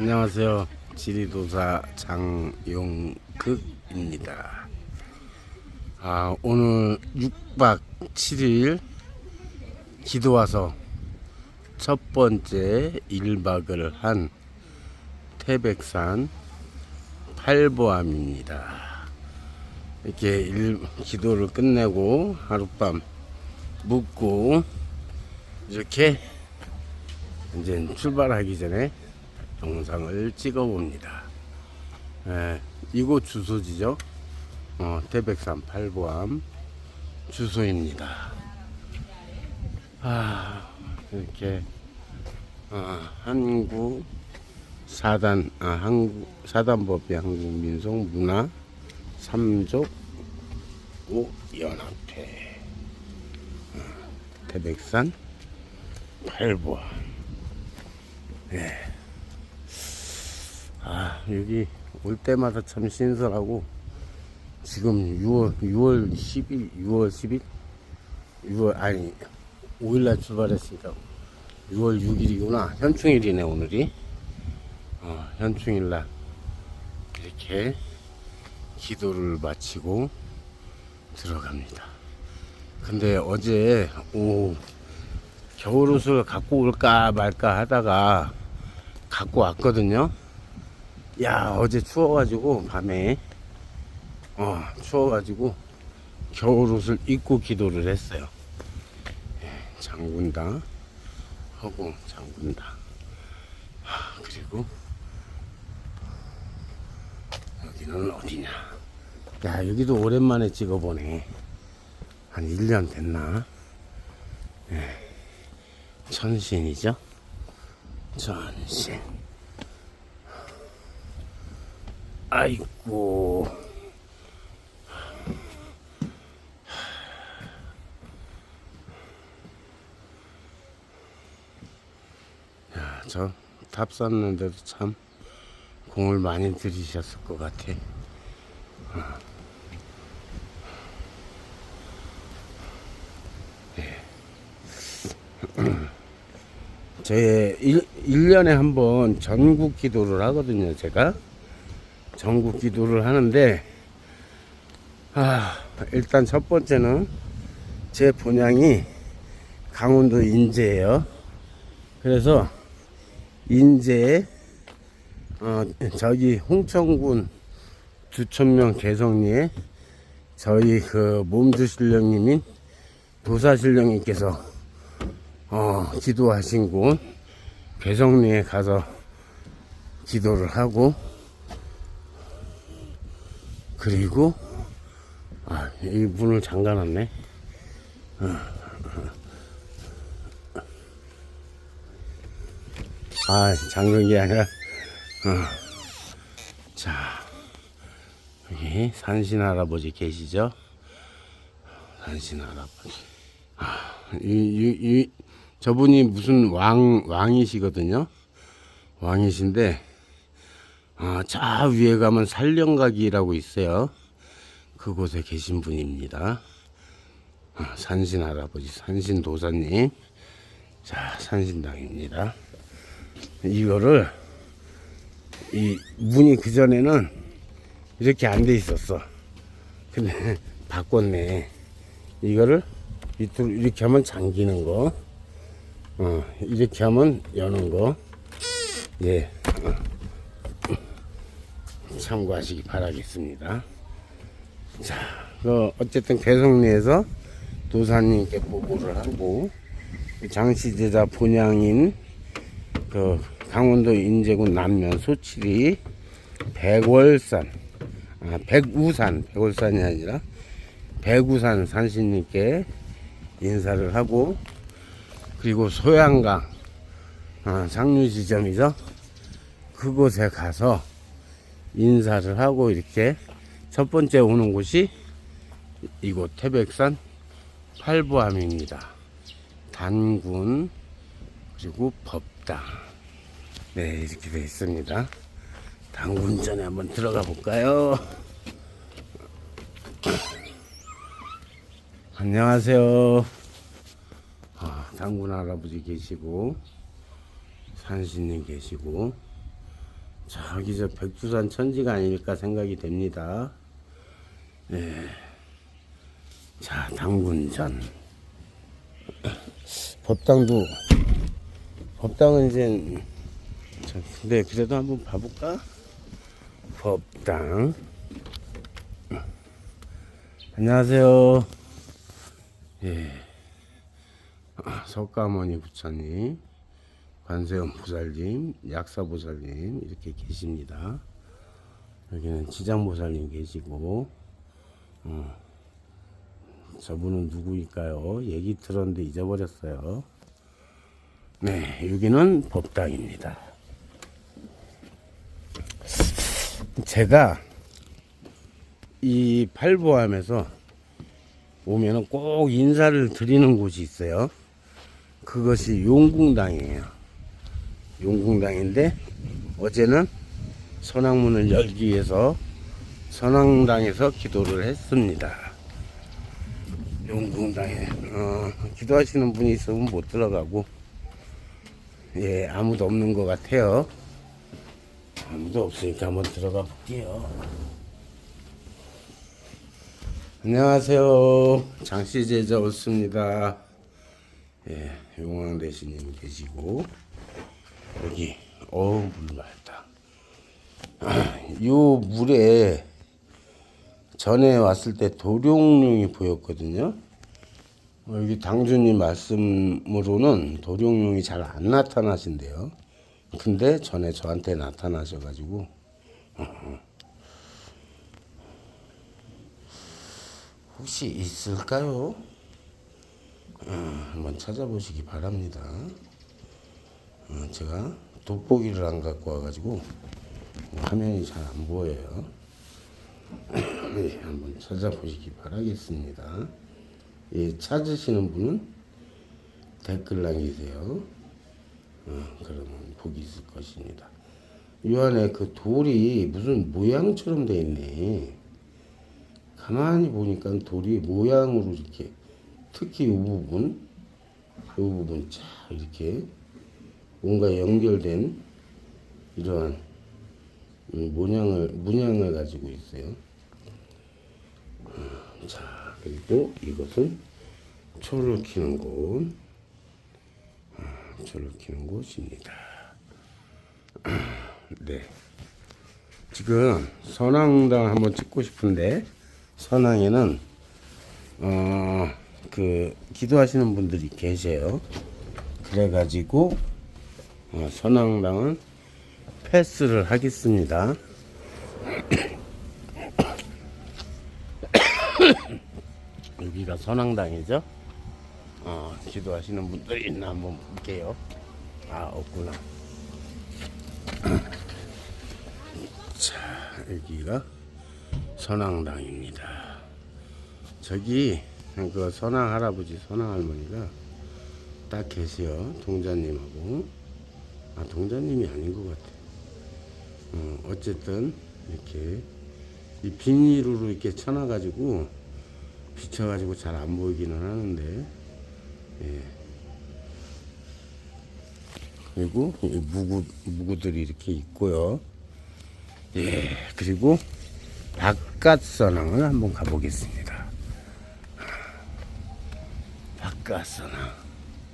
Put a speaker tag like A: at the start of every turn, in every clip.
A: 안녕하세요. 지리도사 장용극입니다. 아, 오늘 6박 7일 기도 와서 첫 번째 1박을 한 태백산 팔보암입니다. 이렇게 일, 기도를 끝내고 하룻밤 묵고 이렇게 이제 출발하기 전에 영상을 찍어 봅니다. 예, 이곳 주소지죠. 어, 태백산 팔보암 주소입니다. 아, 이렇게 어, 한국 사단 아 한국 사단법인 한국 민속 문화 삼족 오 연합회 어, 태백산 팔보암 예. 아 여기 올 때마다 참 신선하고 지금 6월 6월 10일 6월 10일? 6월 아니 5일날 출발했으니까 6월 6일이구나. 현충일이네 오늘이. 어, 현충일날 이렇게 기도를 마치고 들어갑니다. 근데 어제 오 겨울옷을 갖고 올까 말까 하다가 갖고 왔거든요 야 어제 추워가지고 밤에 어 추워가지고 겨울옷을 입고 기도를 했어요. 예, 장군다. 하고 장군다. 하, 그리고 여기는 어디냐? 야 여기도 오랜만에 찍어보네. 한 1년 됐나? 예, 천신이죠? 천신 아이고. 야, 저탑 쌌는데도 참 공을 많이 들이셨을 것 같아. 어. 제 1, 일년에 한 번 전국 기도를 하거든요, 제가. 전국 기도를 하는데, 아, 일단 첫 번째는 제 본향이 강원도 인제예요. 그래서 인제에, 어, 저기 홍천군 두천명 개성리에 저희 그 몸주신령님인 도사신령님께서 어, 기도하신 곳 개성리에 가서 기도를 하고 그리고 아, 이 문을 잠가놨네. 아, 잠근 게 아니라, 어. 자, 여기 산신 할아버지 계시죠? 산신 할아버지. 아, 이, 이, 이, 저분이 무슨 왕, 왕이시거든요? 왕이신데, 아, 저 위에 가면 살령각이라고 있어요. 그곳에 계신 분입니다. 아, 산신 할아버지, 산신 도사님. 자, 산신당입니다. 이거를, 이 문이 그 전에는 이렇게 안 돼 있었어. 근데 바꿨네. 이거를 밑으로 이렇게 하면 잠기는 거. 어, 이렇게 하면 여는 거. 예. 참고하시기 바라겠습니다. 자, 그 어쨌든 개성리에서 도사님께 보고를 하고 장시제자 본향인 그 강원도 인제군 남면 소칠이 백월산 아 백우산 백월산이 아니라 백우산 산신님께 인사를 하고 그리고 소양강 아, 상류 지점이죠 그곳에 가서 인사를 하고 이렇게 첫 번째 오는 곳이 이곳 태백산 팔부암입니다. 단군 그리고 법당 네 이렇게 되어 있습니다. 당군전에 한번 들어가 볼까요? 안녕하세요. 아, 당군 할아버지 계시고 산신님 계시고 저기 저 백두산 천지가 아닐까 생각이 됩니다. 예. 자, 당군전. 법당도, 법당은 이제, 자, 근데 그래도 한번 봐볼까? 법당. 안녕하세요. 예. 아, 석가모니 부처님, 관세음 보살님, 약사 보살님 이렇게 계십니다. 여기는 지장 보살님 계시고, 어, 저분은 누구일까요? 얘기 들었는데 잊어버렸어요. 네, 여기는 법당입니다. 제가 이 팔보함에서 오면은 꼭 인사를 드리는 곳이 있어요. 그것이 용궁당이에요. 용궁당인데 어제는 선왕문을 열기 위해서 선왕당에서 기도를 했습니다. 용궁당에 어, 기도하시는 분이 있으면 못 들어가고 예 아무도 없는 것 같아요. 아무도 없으니까 한번 들어가 볼게요. 안녕하세요. 장씨 제자 올습니다. 예, 용왕 대신님 계시고 여기 어우 물 맑다. 아, 요 물에 전에 왔을 때 도룡룡이 보였거든요. 어, 여기 당주님 말씀으로는 도룡룡이 잘 안 나타나신대요. 근데 전에 저한테 나타나셔가지고 혹시 있을까요? 어, 한번 찾아보시기 바랍니다. 어, 제가 돋보기를 안 갖고 와가지고 화면이 잘 안 보여요. 네, 한번 찾아보시기 바라겠습니다. 예, 찾으시는 분은 댓글 남기세요. 어, 그러면 복이 있을 것입니다. 이 안에 그 돌이 무슨 모양처럼 돼 있네. 가만히 보니까 돌이 모양으로 이렇게 특히 이 부분, 이 부분 쫙 이렇게 뭔가 연결된 이러한 음, 모양을 문양을 가지고 있어요. 음, 자 그리고 이것은 초를 키는 곳, 음, 초를 키는 곳입니다. 네. 지금 선왕당 한번 찍고 싶은데 선왕에는 어 그 기도하시는 분들이 계세요. 그래가지고 어, 선왕당은 패스를 하겠습니다. 여기가 선왕당이죠. 어, 기도하시는 분들 있나 한번 볼게요. 아 없구나. 자 여기가 선왕당입니다. 저기 그 선왕 할아버지, 선왕 할머니가 딱 계세요. 동자님하고. 아, 동자님이 아닌 것 같아. 어, 어쨌든, 이렇게, 이 비닐으로 이렇게 쳐놔가지고, 비쳐가지고 잘 안 보이기는 하는데, 예. 그리고, 이 무구, 무구들이 이렇게 있고요. 예, 그리고, 바깥선왕을 한번 가보겠습니다. 바깥선왕.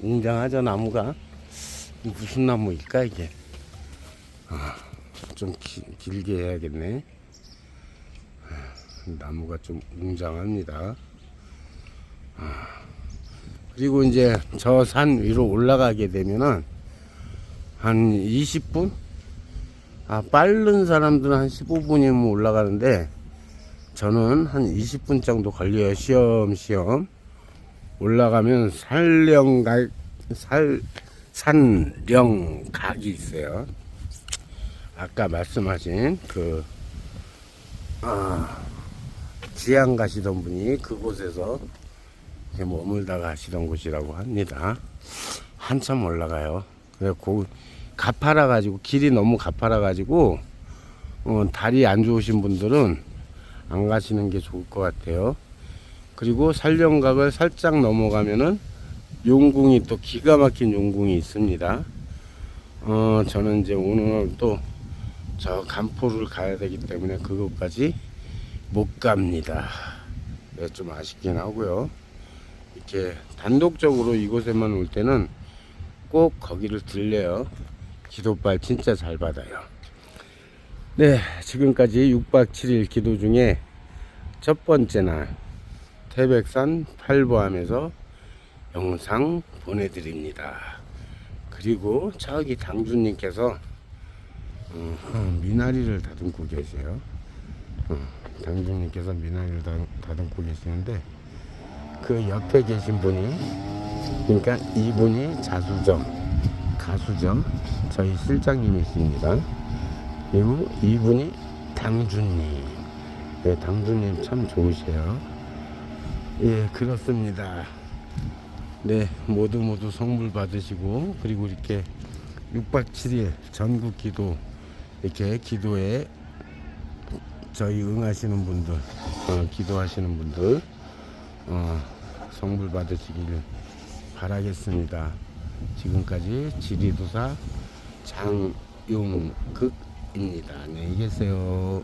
A: 웅장하죠, 나무가? 무슨 나무일까, 이게? 아, 좀 기, 길게 해야겠네. 아, 나무가 좀 웅장합니다. 아, 그리고 이제 저 산 위로 올라가게 되면은 한 20분? 아, 빠른 사람들은 한 15분이면 올라가는데 저는 한 20분 정도 걸려요. 시험 시험. 올라가면 살령각, 살, 산령각이 있어요. 아까 말씀하신 그, 아, 지향 가시던 분이 그곳에서 이렇게 머물다가 하시던 곳이라고 합니다. 한참 올라가요. 그래, 고, 가파라 가지고, 길이 너무 가파라 가지고, 어, 다리 안 좋으신 분들은 안 가시는 게 좋을 것 같아요. 그리고 산령각을 살짝 넘어가면은 용궁이 또 기가 막힌 용궁이 있습니다. 어, 저는 이제 오늘 또 저 간포를 가야 되기 때문에 그것까지 못 갑니다. 네, 좀 아쉽긴 하고요. 이렇게 단독적으로 이곳에만 올 때는 꼭 거기를 들려요. 기도발 진짜 잘 받아요. 네, 지금까지 6박 7일 기도 중에 첫 번째 날 태백산 팔보암에서 영상 보내드립니다. 그리고 저기 당주님께서 어, 어, 미나리를 다듬고 계세요. 어, 당주님께서 미나리를 다, 다듬고 계시는데 그 옆에 계신 분이 그러니까 이분이 자수정 가수정 저희 실장님이십니다. 그리고 이분이 당주님 네, 당주님 참 좋으세요. 예 그렇습니다. 네 모두 모두 선물 받으시고 그리고 이렇게 6박 7일 전국 기도 이렇게 기도에 저희 응하시는 분들 어, 기도하시는 분들 어, 선물 받으시길 바라겠습니다. 지금까지 지리도사 장용극입니다. 안녕히 계세요.